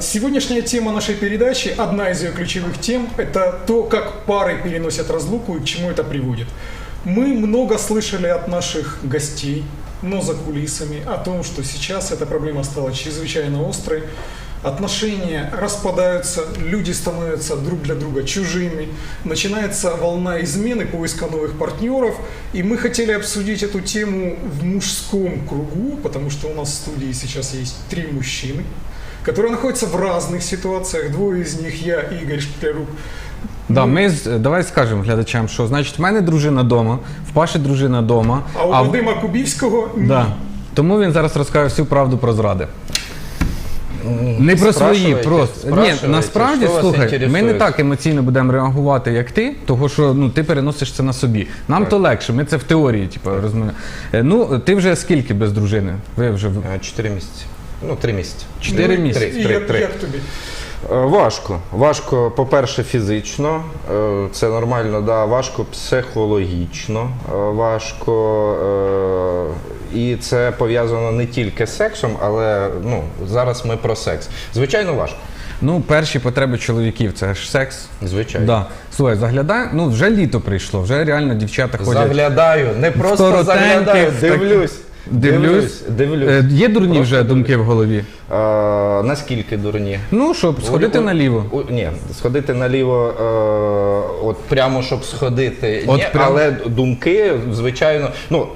Сегодняшняя тема нашей передачи, одна из ее ключевых тем, это то, как пары переносят разлуку и к чему это приводит. Мы много слышали от наших гостей, но за кулисами, о том, что сейчас эта проблема стала чрезвычайно острой. Отношения распадаются, люди становятся друг для друга чужими, начинается волна измены, поиска новых партнеров. И мы хотели обсудить эту тему в мужском кругу, потому что у нас в студии сейчас есть три мужчины, которые находятся в разных ситуациях. Двое из них я, Игорь Шклярук. Да, ми з- давай скажемо глядачам, що значить в мене дружина вдома, в Паші дружина вдома. А у Вадима Кубівського ні. да. Тому він зараз розкаже всю правду про зради. Не про свої, Спрашивайте, просто. Ні, спрашивайте, насправді, що вас слухай, ми не інтересує? так емоційно будемо реагувати, як ти, того що ну, ти переносиш це на собі. Нам то легше, ми це в теорії, типу, розуміємо. Е, Ну, ти вже скільки без дружини? Ви вже в- Е, Чотири місяці. Ну, три місяці. Чотири місяці. Три, як, три. як тобі? Е, Важко. Важко, по-перше, фізично, е, це нормально, да. важко психологічно, е, важко. І це пов'язано не тільки з сексом, але ну, зараз ми про секс. Звичайно, важко. Ну, перші потреби чоловіків це ж секс. Звичайно. Да. Слухай, заглядай, ну вже літо прийшло, вже реально дівчата ходять. Заглядаю, не просто коротеньких, заглядаю, в так- дивлюсь. Дивлюсь. Е, Є дурні Просто вже думки в голові. Е, наскільки дурні? Ну, щоб сходити У- у- наліво. у- ні, сходити наліво, е, от прямо щоб сходити. От ні, прям- але думки, звичайно, ну.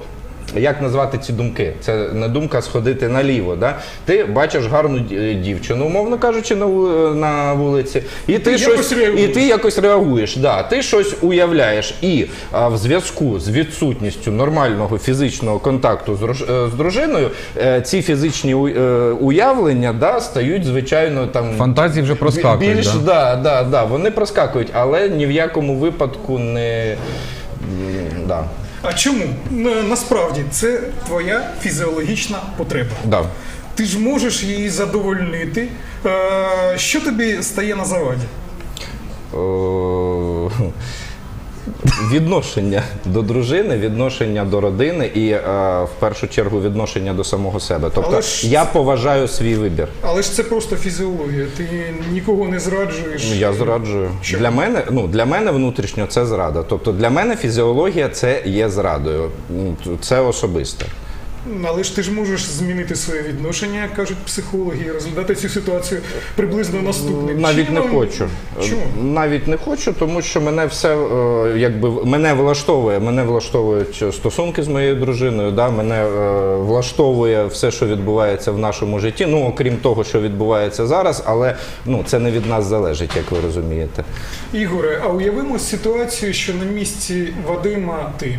Як назвати ці думки? Це не думка сходити наліво. Да? Ти бачиш гарну дівчину, умовно кажучи, на, ву- на вулиці, і ти, якось щось, і ти якось реагуєш. Да, ти щось уявляєш. І а, в зв'язку з відсутністю нормального фізичного контакту з, е, з дружиною, е, ці фізичні е, уявлення да, стають, звичайно, там Фантазії вже проскакують. більш, да. да, да, да, вони проскакують, але ні в якому випадку не. Да. А чому? Насправді це твоя фізіологічна потреба. Да. Ти ж можеш її задовольнити. Е, Що тобі стає на заваді? Відношення до дружини, відношення до родини і е, в першу чергу відношення до самого себе. Тобто Але ж- я поважаю свій вибір. Але ж це просто фізіологія. Ти нікого не зраджуєш. Ну, Я зраджую. Що? Для мене, ну для мене внутрішньо це зрада. Тобто для мене фізіологія це є зрадою. Ну, Це особисте. Але ж ти ж можеш змінити своє відношення, як кажуть психологи, і розглядати цю ситуацію приблизно наступним Навіть не хочу. Чому? Навіть не хочу, тому що мене все е, якби мене влаштовує. Мене влаштовують стосунки з моєю дружиною. Да? Мене е, влаштовує все, що відбувається в нашому житті. Ну окрім того, що відбувається зараз, але ну це не від нас залежить, як ви розумієте. Ігоре, а уявимо ситуацію, що на місці Вадима ти.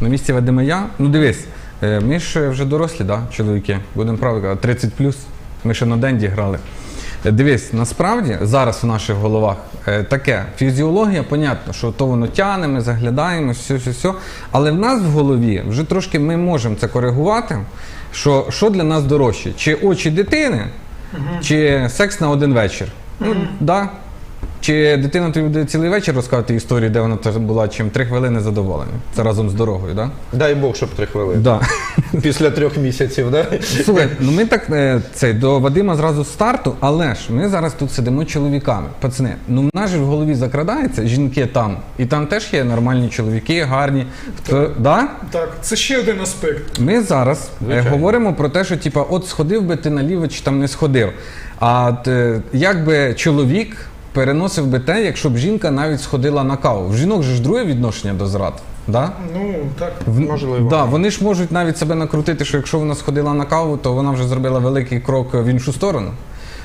На місці Вадима я. Ну дивись, ми ж вже дорослі, да, чоловіки. Будемо правильно казати, 30 Ми ще на денді грали. Е, Дивись, насправді зараз в наших головах е, таке фізіологія, понятно, що то воно тяне, ми заглядаємо, все, все, все. Але в нас в голові вже трошки ми можемо це коригувати. Що, що для нас дорожче? Чи очі дитини, чи секс на один вечір? Ну, да. Чи дитина тобі буде цілий вечір розказувати історію, де вона була чим три хвилини задоволення? Це разом з дорогою, так? Дай Бог, щоб три хвилини. Да? Після трьох місяців, да? Слухай, ну ми так е, цей до Вадима зразу з старту, але ж ми зараз тут сидимо чоловіками. Пацани, ну в нас же в голові закрадається, жінки там, і там теж є нормальні чоловіки, гарні. Хто, да? Так, це ще один аспект. Ми зараз е, Звичайно. говоримо про те, що типа, от сходив би ти наліво чи там не сходив. А е, як би чоловік переносив би те, якщо б жінка навіть сходила на каву. В жінок же ж друге відношення до зрад. Да? Ну так. В- Можливо. Да, вони ж можуть навіть себе накрутити, що якщо вона сходила на каву, то вона вже зробила великий крок в іншу сторону.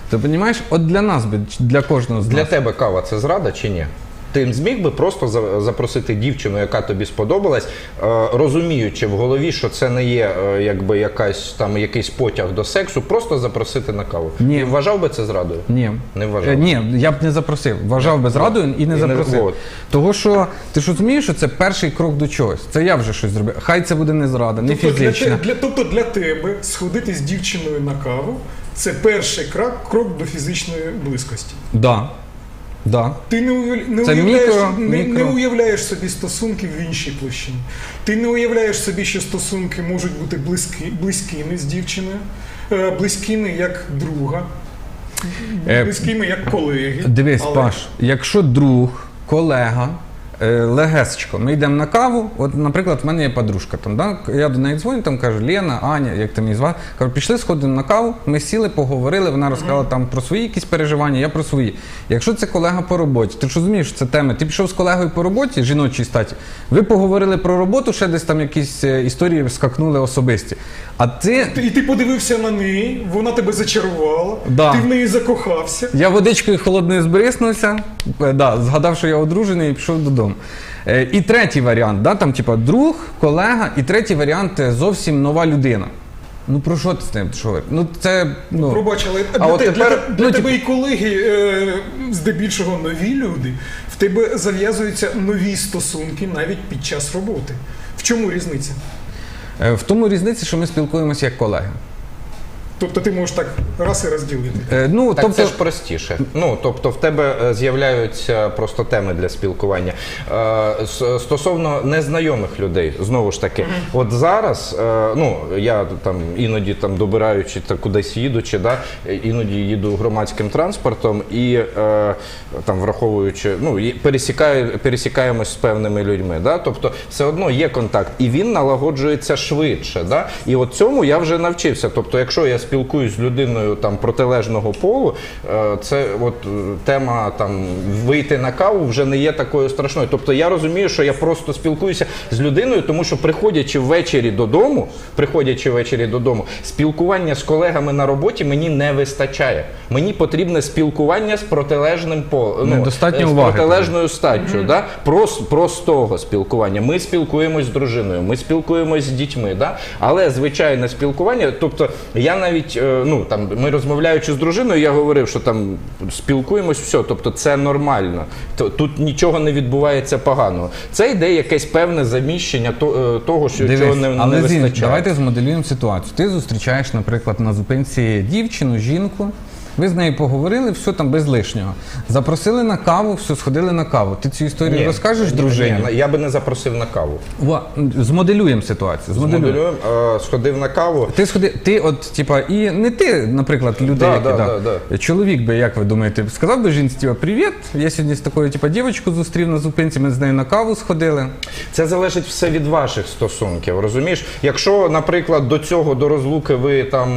Ти розумієш, от для нас би, для кожного з Для нас. тебе кава це зрада чи ні? Ти зміг би просто запросити дівчину, яка тобі сподобалась, е, розуміючи в голові, що це не є е, якби якась там якийсь потяг до сексу, просто запросити на каву. Ні. Ти вважав би це зрадою? Ні. Не вважав. Е, Ні, я б не запросив. Вважав би зрадою і не І запросив. вот. Того, що ти ж розумієш, що це перший крок до чогось. Це я вже щось зробив. Хай це буде не зрада, не Тобто фізична. те- для, тобто для тебе сходити з дівчиною на каву це перший крок, крок до фізичної близькості. Да. Да. Ти не, уяв- не, уявляєш, мікро- не, не уявляєш собі стосунки в іншій площині. Ти не уявляєш собі, що стосунки можуть бути близькі, близькими з дівчиною, е, близькими як друга. Е, близькими як колеги. Дивись, але- Паш, якщо друг, колега, легесечко, ми йдемо на каву. От, наприклад, в мене є подружка. Там, да? Я до неї дзвоню, там кажу, Лена, Аня, як ти мені звати? Кажу, пішли, сходимо на каву, ми сіли, поговорили, вона розказала там про свої якісь переживання, я про свої. Якщо це колега по роботі, ти ж розумієш, що це теми. Ти пішов з колегою по роботі, жіночій статі, ви поговорили про роботу, ще десь там якісь е, історії скакнули особисті. А ти Ти- І ти подивився на неї, вона тебе зачарувала, Да. ти в неї закохався. Я водичкою холодною збриснувся, е, да, згадав, що я одружений і пішов додому. Е, І третій варіант, да, там, типа, друг, колега, і третій варіант е, зовсім нова людина. Ну про що ти з ним? Що? Ну це ну Пробач, але А для, от те- тепер- для, для ну, тебе і колеги, е, здебільшого нові люди, в тебе зав'язуються нові стосунки навіть під час роботи. В чому різниця? е, в тому різниці, що ми спілкуємося як колеги. Тобто ти можеш так раз і розділити. Е, Ну Так тобто, це ж простіше. Ну тобто, в тебе е, з'являються просто теми для спілкування. Е, Стосовно незнайомих людей, знову ж таки, от зараз, е, ну я там іноді там добираючи та кудись їдучи, да, іноді їду громадським транспортом і е, там враховуючи, ну пересікаю, пересікаємось з певними людьми. Да? Тобто, все одно є контакт, і він налагоджується швидше. Да? І от цьому я вже навчився. Тобто, якщо я спілкуюсь з людиною там протилежного полу, е, це от е, тема там вийти на каву вже не є такою страшною. Тобто я розумію, що я просто спілкуюся з людиною, тому що приходячи ввечері додому, приходячи ввечері додому, спілкування з колегами на роботі мені не вистачає. Мені потрібне спілкування з протилежним полем. Недостатньо з уваги протилежною статтю. Да? Прос, простого спілкування. Ми спілкуємось з дружиною, ми спілкуємось з дітьми. Да? Але звичайне спілкування, тобто я навіть е, ну там ми розмовляючи з дружиною, я говорив, що там спілкуємось, все, тобто це нормально. Тут нічого не відбувається поганого. Це йде якесь певне заміщення е, того, що Дивись, чого не, не але Зін, вистачає. давайте змоделюємо ситуацію. Ти зустрічаєш, наприклад, на зупинці дівчину, жінку. Ви з нею поговорили, все там без лишнього. Запросили на каву, все, сходили на каву. Ти цю історію Ні, розкажеш ні, дружині? ні, я би не запросив на каву. Ва, змоделюємо ситуацію. Змоделюємо. Змоделюємо, е, сходив на каву. Ти сходи, ти от, типа, і не ти, наприклад, люди, Да, які, да, да, чоловік би, як ви думаєте, сказав би жінці, типа, привіт, я сьогодні з такою, типа, дівчинку зустрів на зупинці, ми з нею на каву сходили. Це залежить все від ваших стосунків. Розумієш? Якщо, наприклад, до цього до розлуки ви там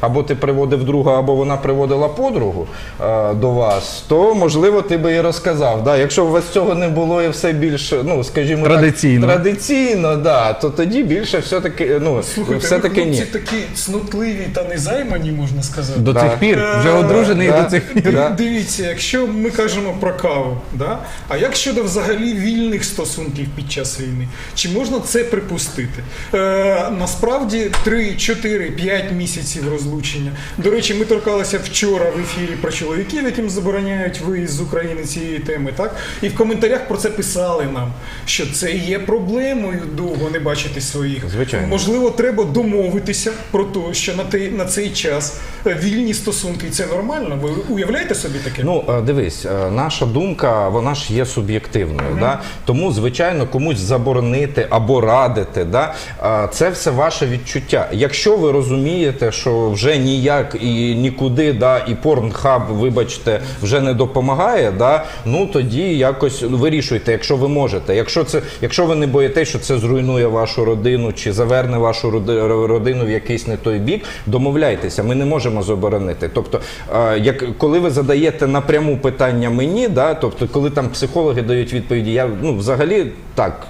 або ти приводив друга, або вона приводила подругу е, до вас, то можливо ти би і розказав. Да? Якщо у вас цього не було і все більш, ну скажімо Традиційно. так, традиційно, да, то тоді більше все-таки, ну Слухайте, все таки ні. такі цнотливі та незаймані, можна сказати. До Да. цих пір, вже Е, одружений да. до цих пір. Да. Дивіться, якщо ми кажемо про каву, да? а як щодо взагалі вільних стосунків під час війни? Чи можна це припустити? Е, насправді 3, 4, 5 місяців розлучення. До речі, ми торкалися вчора в ефірі про чоловіків, яким забороняють виїзд з України цієї теми. Так? І в коментарях про це писали нам, що це є проблемою довго не бачити своїх. Звичайно. Можливо, треба домовитися про те, що на, те, на цей час е, вільні стосунки, і це нормально. Ви уявляєте собі таке? Ну, е, дивись, е, наша думка, вона ж є суб'єктивною. Да? Тому, звичайно, комусь заборонити або радити, да? це все ваше відчуття. Якщо ви розумієте, що вже ніяк і нікуди, да, і порнхаб, вибачте, вже не допомагає, да? ну тоді якось вирішуйте, якщо ви можете. Якщо це, якщо ви не боїтеся, що це зруйнує вашу родину чи заверне вашу роди- родину в якийсь не той бік, домовляйтеся. Ми не можемо заборонити. Тобто, як коли ви задаєте напряму питання мені, да, тобто, коли там психологи дають відповіді, я ну взагалі так,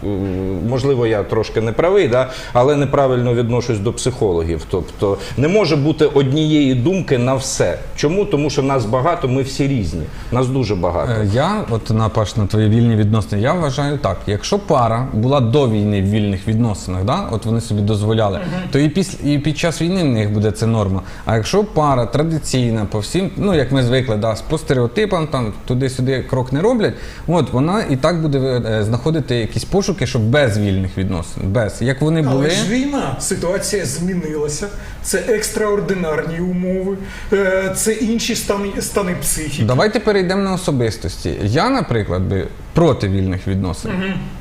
можливо, я трошки не правий, да, але неправильно відношусь до психологів. Тобто не може бути однієї думки на все. Чому? Тому що нас багато, ми всі різні. Нас дуже багато. Е, Я, от на Паш, на твої вільні відносини, я вважаю так. Якщо пара була до війни в вільних відносинах, да, от вони собі дозволяли, то і після і під час війни в них буде це норма. А якщо пара традиційна по всім, ну як ми звикли, да, по стереотипам, там туди-сюди крок не роблять, от вона і так буде е, знаходити якісь пошуки, щоб без вільних відносин, без як вони були. Але ж війна, ситуація змінилася. Це екстраординарні умови, е, це інші стани, стани психіки. Давайте перейдемо на особистості. Я, наприклад, би проти вільних відносин.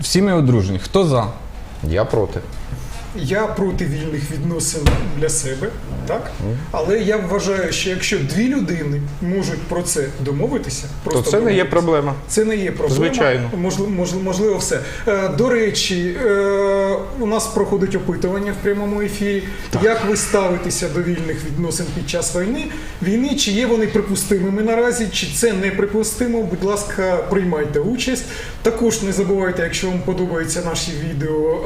Всі ми одружені. Хто за? Я проти. Я проти вільних відносин для себе, так? Але я вважаю, що якщо дві людини можуть про це домовитися, То просто це не є проблема. це не є проблема. Звичайно. Можливо, можливо, можливо все. Е, До речі, е, у нас проходить опитування в прямому ефірі. Як ви ставитеся до вільних відносин під час війни? Війни, чи є вони припустимими наразі, чи це неприпустимо? Будь ласка, приймайте участь. Також не забувайте, якщо вам подобаються наші відео,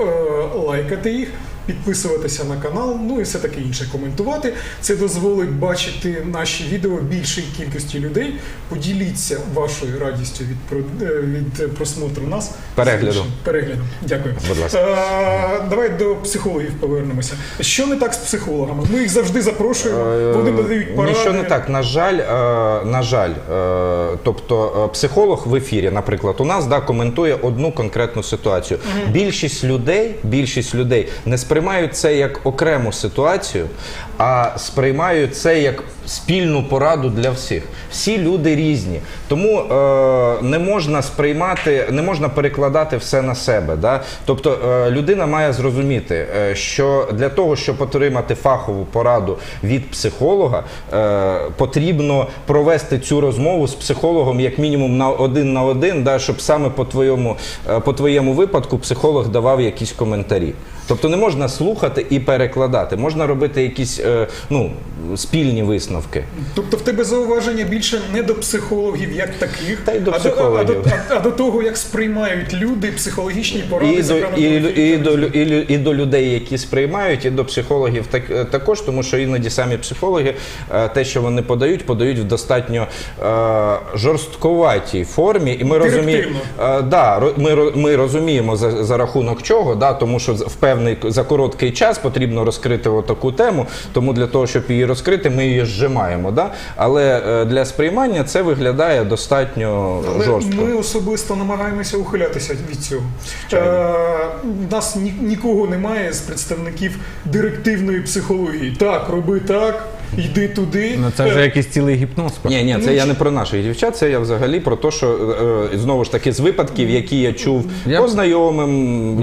е, лайкати їх. Підписуватися на канал, ну і все таке інше коментувати. Це дозволить бачити наші відео більшій кількості людей. Поділіться вашою радістю від про- е, від просмотру нас Перегляду. з переглядом. Дякую. Будь ласка. Е, давай до психологів повернемося. Що не так з психологами? Ми їх завжди запрошуємо. Вони надають поради. Е, Нічого не так. На жаль, е, на жаль, е, тобто е, психолог в ефірі, наприклад, у нас да, коментує одну конкретну ситуацію. Більшість людей, більшість людей не сприймають це як окрему ситуацію, а сприймають це як спільну пораду для всіх. Всі люди різні, тому е, не можна сприймати, не можна перекладати все на себе. Да? Тобто е, людина має зрозуміти, е, що для того, щоб отримати фахову пораду від психолога, е, потрібно провести цю розмову з психологом як мінімум на один на один, да, щоб саме по твоєму, е, по твоєму випадку психолог давав якісь коментарі. Тобто не можна слухати і перекладати, можна робити якісь е, ну, спільні висновки. Тобто в тебе зауваження більше не до психологів як таких, Та й до а, психологів. а, до, а, а до того, як сприймають люди психологічні поради. І до, і, до і, до, і, і до людей, які сприймають, і до психологів так, е, також, тому що іноді самі психологи е, те, що вони подають, подають в достатньо е, жорстковатій формі. І ми розуміємо, е, да, ми, ми розуміємо за, за рахунок чого, да, тому що в певний за короткий час потрібно розкрити таку тему. Тому для того, щоб її розкрити, ми її зжимаємо. Да? Але е, для сприймання це виглядає достатньо Але жорстко. ми особисто намагаємося ухилятися від цього. Е, у нас ні, нікого немає з представників директивної психології. Так, роби так, йди туди. Ну це вже якийсь цілий гіпноз. Ні, ні, це Ну, я не про наших дівчат, це я взагалі про те, що е, знову ж таки з випадків, які я чув Я- по знайомим.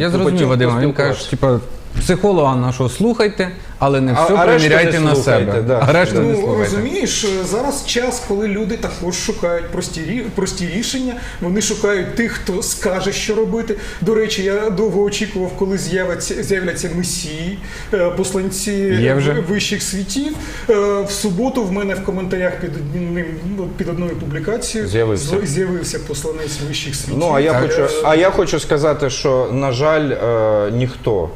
Я потім зрозумів, Вадим, він каже, типа, психолога нашого слухайте, але не все а приміряйте не на слухайте, себе. да. А решту не Ну, слухайте. розумієш, зараз час, коли люди також шукають прості, прості рішення. Вони шукають тих, хто скаже, що робити. До речі, я довго очікував, коли з'являться, з'являться месії, е, посланці Є вже? вищих світів. Е, В суботу в мене в коментарях під одним ну, під одною публікацією З'явився. з'явився посланець вищих світів. Ну, а я, Е, хочу, а я хочу сказати, що, на жаль, е, ніхто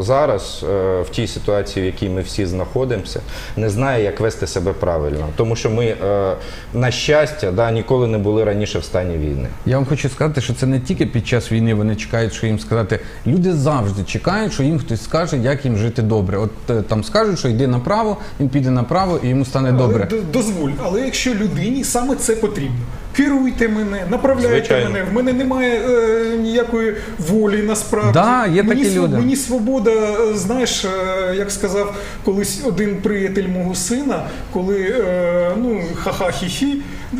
зараз е, в тій ситуації, в якій ми всі знаходимося, не знає, як вести себе правильно. Тому що ми, е, на щастя, да, ніколи не були раніше в стані війни. Я вам хочу сказати, що це не тільки під час війни вони чекають, що їм сказати. Люди завжди чекають, що їм хтось скаже, як їм жити добре. От е, там скажуть, що йди направо, він піде направо і йому стане добре. Але д- дозволь, але якщо людині саме це потрібно. Керуйте мене, направляйте Звичайно. мене. В мене немає е, ніякої волі насправді. Да, є мені, такі св- люди. Мені свобода, е, знаєш, е, як сказав колись один приятель мого сина, коли е, ну ха-ха-хі-хі,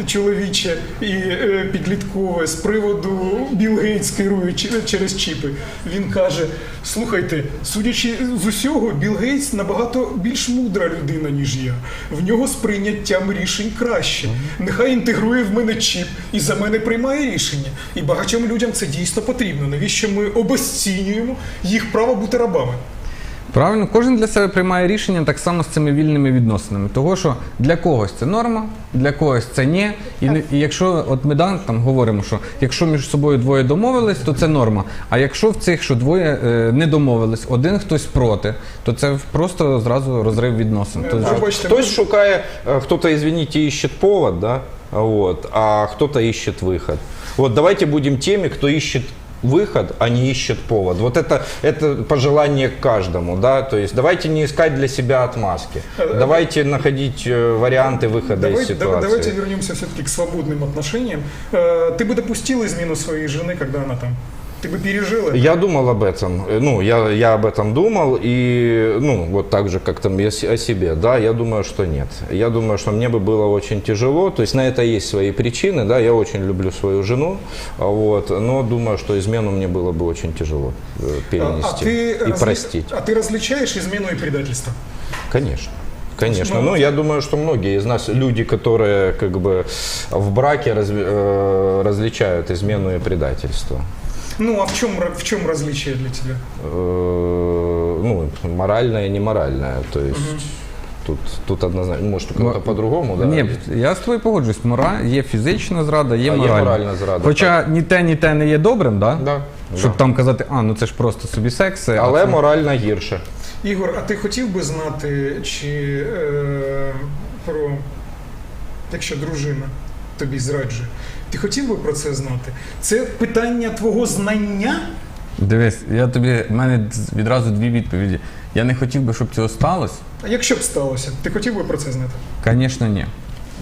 чоловіче і е, підліткове з приводу Білл Гейтс керує через чіпи. Він каже: слухайте, судячи з усього, Білл Гейтс набагато більш мудра людина, ніж я. В нього з прийняттям рішень краще. Нехай інтегрує в мене чіп і за мене приймає рішення. І багатьом людям це дійсно потрібно. Навіщо ми обесцінюємо їх право бути рабами? Правильно, кожен для себе приймає рішення так само з цими вільними відносинами. Того, що для когось це норма, для когось це ні. І, не- і якщо от ми да, там говоримо, що якщо між собою двоє домовились, то це норма. А якщо в цих, що двоє е, не домовились, один хтось проти, то це просто зразу розрив відносин. То, Ви бачите, Хтось шукає, э, кто-то, извините, ищет повод, да, вот, а кто-то ищет выход. Вот давайте будем теми, кто ищет выход, а не ищет повод. Вот это, это пожелание к каждому, да, то есть давайте не искать для себя отмазки, давайте находить э, варианты выхода Давай- из да- ситуации. давайте вернемся все-таки к свободным отношениям. Э, Ты бы допустил измену своей жены, когда она там Ты бы пережил это? Я думал об этом, э, ну, я, я об этом думал, и, ну, вот так же, как там я о себе, да, я думаю, что нет. Я думаю, что мне бы было очень тяжело, то есть на это есть свои причины, да, я очень люблю свою жену, а вот, но думаю, что измену мне было бы очень тяжело э, А, перенести ты и разли- простить. А ты различаешь измену и предательство? Конечно. Конечно. Ну, я думаю, что многие из нас, люди, которые как бы в браке разви- э, различают измену и предательство. Ну, а в чем, в чем различие для тебя? Э, ну, моральное и неморальное. То есть тут, тут однозначно, может, у кого-то по-другому, да? Ні, я з тобою погоджуюсь. Мора є фізична зрада, є А є моральна. моральна зрада, Хоча ні те, ні те не є добрим, да? Да, щоб да. там казати, а ну це ж просто собі секс. а Але це- морально гірше. Ігор, а ти хотів би знати, чи е, про якщо дружина тобі зраджує, ти хотів би про це знати? Це питання твого знання? Дивись, я тобі в мене відразу дві відповіді. Я не хотів би, щоб цього сталося. А якщо б сталося, ти хотів би про це знати? Звісно, ні.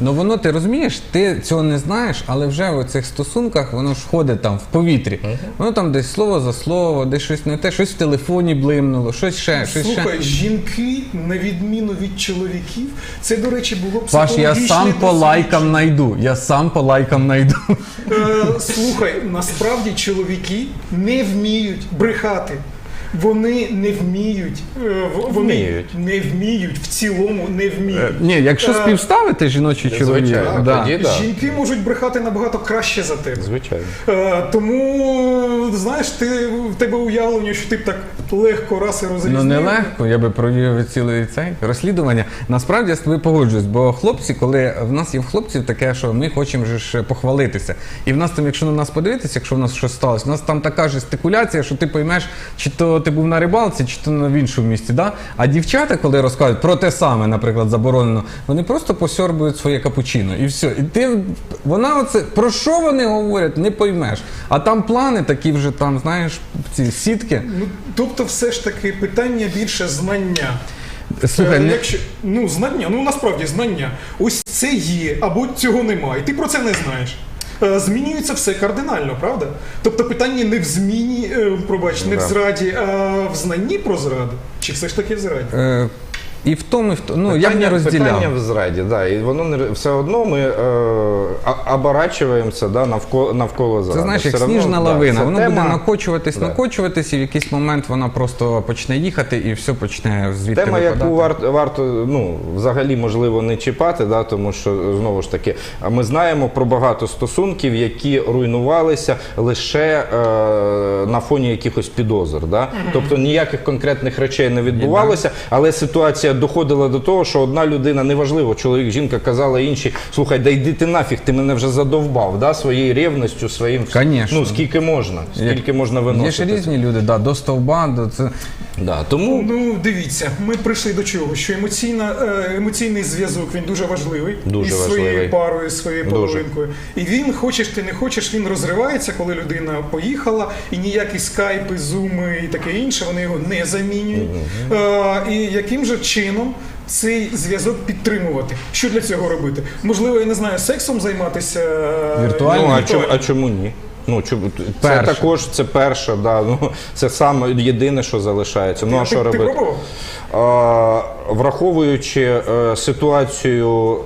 Ну воно ти розумієш, ти цього не знаєш, але вже в цих стосунках воно ж ходить там в повітрі. Воно там десь слово за слово, десь щось не те, щось в телефоні блимнуло, щось ще, щось Слухай, ще. жінки, на відміну від чоловіків, це, до речі, було б Паш, я сам по лайкам найду. Я сам по лайкам найду. Е, слухай, насправді чоловіки не вміють брехати. Вони не вміють, е, вони Вміють. не вміють в цілому не вміють. Ні, якщо Е, співставити жіночий чоловік, Звичайно, да. тоді да. Жінки можуть брехати набагато краще за тебе. Звичайно. Е, тому знаєш, ти в тебе уявлення, що ти б так легко раз і розрізнив. Ну не легко, я би провів ціле цей розслідування. Насправді я з тобою погоджуюсь, бо хлопці, коли в нас є в хлопців таке, що ми хочемо ж похвалитися. І в нас там, якщо на нас подивитися, якщо в нас щось сталося, в нас там така жестикуляція, що ти поймеш, чи то ти був на рибалці, чи то в іншому місці. Да? А дівчата, коли розказують про те саме, наприклад, заборонено, вони просто посьорбують своє капучино. І все. І ти вона оце про що вони говорять, не поймеш. А там плани такі вже там, знаєш, ці сітки. Ну, тобто, все ж таки питання більше знання. Слухай, Е, не... якщо, ну, знання, ну насправді знання. Ось це є, або цього немає. І ти про це не знаєш. Е, Змінюється все кардинально, правда? Тобто питання не в зміні, е, пробач, не в зраді, а в знанні про зраду. Чи все ж таки в зраді? І в тому, і в тому. Ну, я б не розділяв. Питання в зраді, да, і воно не все одно ми е, а- оборачуємося да, навколо, навколо зради. Це знаєш, як Все одно, сніжна да, лавина. це Воно тема- буде накочуватись, Да. накочуватись, і в якийсь момент вона просто почне їхати і все почне звідти Тема, випадати. яку варто, варто ну, взагалі можливо не чіпати, да, тому що знову ж таки ми знаємо про багато стосунків, які руйнувалися лише е, на фоні якихось підозр. Да? Тобто ніяких конкретних речей не відбувалося, але ситуація доходила до того, що одна людина, неважливо, чоловік, жінка казала іншій, слухай, да йди ти нафіг, ти мене вже задовбав да, своєю ревністю, своїм Конечно. ну скільки можна, скільки можна Є виносити. ж різні люди, да, до стовба, до це. Да, тому Ну, дивіться, ми прийшли до чого, що емоційна, е, емоційний зв'язок він дуже важливий Дуже із важливий. своєю парою, із своєю Дуже. половинкою. І він, хочеш ти не хочеш, він розривається, коли людина поїхала, і ніякі скайпи, зуми і таке інше, вони його не замінюють. Е, і яким же чином цей зв'язок підтримувати? Що для цього робити? Можливо, я не знаю, сексом займатися е, Віртуально? Ну, а, чому, а чому ні? Ну, чому, це Перше. також це перше, да, ну, це саме єдине, що залишається. Ну, а ти, що ти робити? пробував? А, враховуючи е, ситуацію.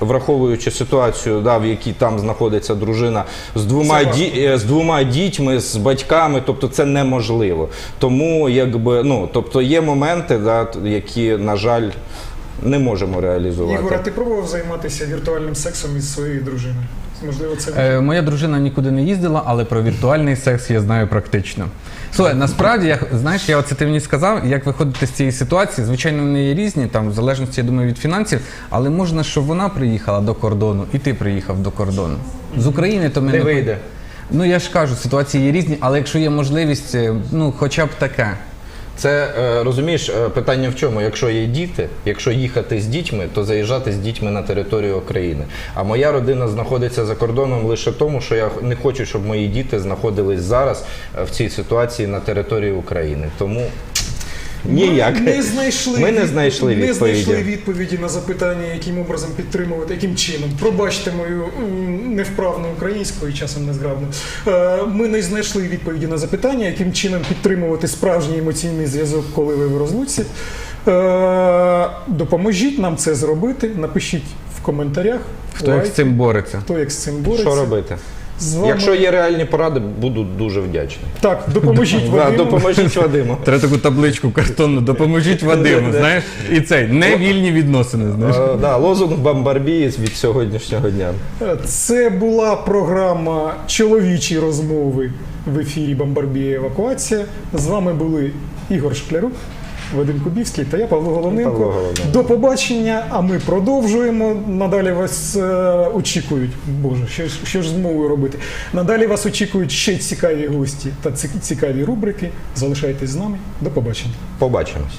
Враховуючи ситуацію, да, в якій там знаходиться дружина з двома, ді, е, з двома дітьми, з батьками, тобто це неможливо. Тому якби ну тобто є моменти, да, які, на жаль, не можемо реалізувати. Ігор, а ти пробував займатися віртуальним сексом із своєю дружиною? Можливо, це Е, моя дружина нікуди не їздила, але про віртуальний секс я знаю практично. Слухай, насправді, я, знаєш, я оце ти мені сказав, як виходити з цієї ситуації. Звичайно, вони є різні, там, в залежності, я думаю, від фінансів, але можна, щоб вона приїхала до кордону, і ти приїхав до кордону. З України то ми не вийде? Ну я ж кажу, ситуації є різні, але якщо є можливість, е, ну хоча б таке. Це е, розумієш е, питання в чому? Якщо є діти, якщо їхати з дітьми, то заїжджати з дітьми на територію України. А моя родина знаходиться за кордоном лише тому, що я не хочу, щоб мої діти знаходились зараз е, в цій ситуації на території України. Тому Ніяк. Ми не знайшли, Ми не від- знайшли не знайшли відповіді. відповіді на запитання, яким образом підтримувати, яким чином. Пробачте мою невправну українську і часом незграбну. Е, Ми не знайшли відповіді на запитання, яким чином підтримувати справжній емоційний зв'язок, коли ви в розлуці. Е, Допоможіть нам це зробити. Напишіть в коментарях. Хто як з цим бореться? хто як з цим бореться. Що робити? З вами... Якщо є реальні поради, буду дуже вдячний. Так, допоможіть Вадиму. допоможіть Вадиму. Треба таку табличку картонну, допоможіть Вадиму, знаєш? І цей невільні відносини, знаєш. Е, Да, лозунг Бомбарбії від сьогоднішнього дня. Це була програма Чоловічі розмови в ефірі Бомбарбія Евакуація. З вами були Ігор Шклярук, Вадим Кубівський та я Павло Головненко. Павло Головненко. До побачення, а ми продовжуємо. Надалі вас е, очікують. Боже, що, ж- що ж з мовою робити? Надалі вас очікують ще цікаві гості та ці- цікаві рубрики. Залишайтесь з нами. До побачення. Побачимось.